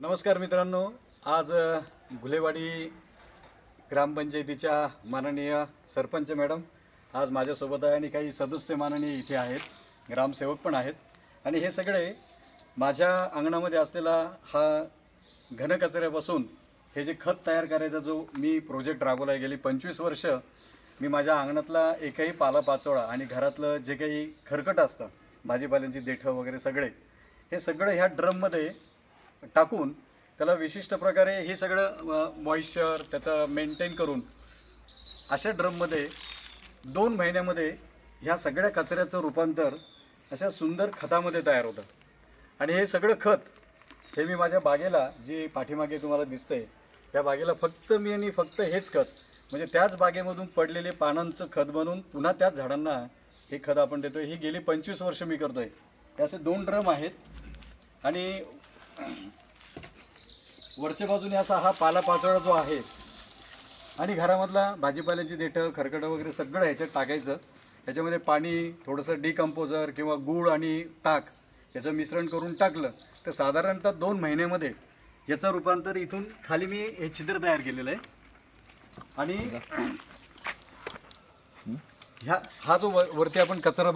नमस्कार मित्रांनो. आज गुलेवाडी ग्रामपंचायतीच्या माननीय सरपंच मॅडम आज माझ्यासोबत आहे आणि काही सदस्य माननीय इथे आहेत. ग्रामसेवक पण आहेत. आणि हे सगळे माझ्या अंगणामध्ये असलेला हा घनकचऱ्यापासून हे जे खत तयार करायचा जो मी प्रोजेक्ट राबवला आहे गेली पंचवीस वर्ष मी माझ्या अंगणातला एकही पालापाचोळा आणि घरातलं जे काही खरकट असतं भाजीपाल्यांची देठं वगैरे सगळे हे सगळं ह्या ड्रममध्ये टाकून त्याला विशिष्ट प्रकारे हे सगळं मॉइश्चर त्याचं मेंटेन करून अशा ड्रममध्ये दोन महिन्यामध्ये ह्या सगळ्या कचऱ्याचं रूपांतर अशा सुंदर खतामध्ये तयार होतं. आणि हे सगळं खत हे मी माझ्या बागेला जे पाठीमागे तुम्हाला दिसतंय त्या बागेला फक्त मी आणि फक्त हेच खत म्हणजे त्याच बागेमधून पडलेले पानांचं खत बनवून पुन्हा त्याच झाडांना हे खत आपण देतो ही गेली पंचवीस वर्ष मी करतो हे असे दोन ड्रम आहेत. आणि वरच्या बाजूने असा हा पालापाचोळा जो आहे आणि घरामधला भाजीपाल्याची देठं खरकटं वगैरे सगळं ह्याच्यात टाकायचं. त्याच्यामध्ये पाणी थोडंसं डिकम्पोजर किंवा गूळ आणि ताक याचं मिश्रण करून टाकलं. तर साधारणतः दोन महिन्यामध्ये याचं रूपांतर इथून खाली मी हे छिद्र तयार केलेलं आहे. आणि ह्या हा जो वर- वरती आपण कचरा बघतो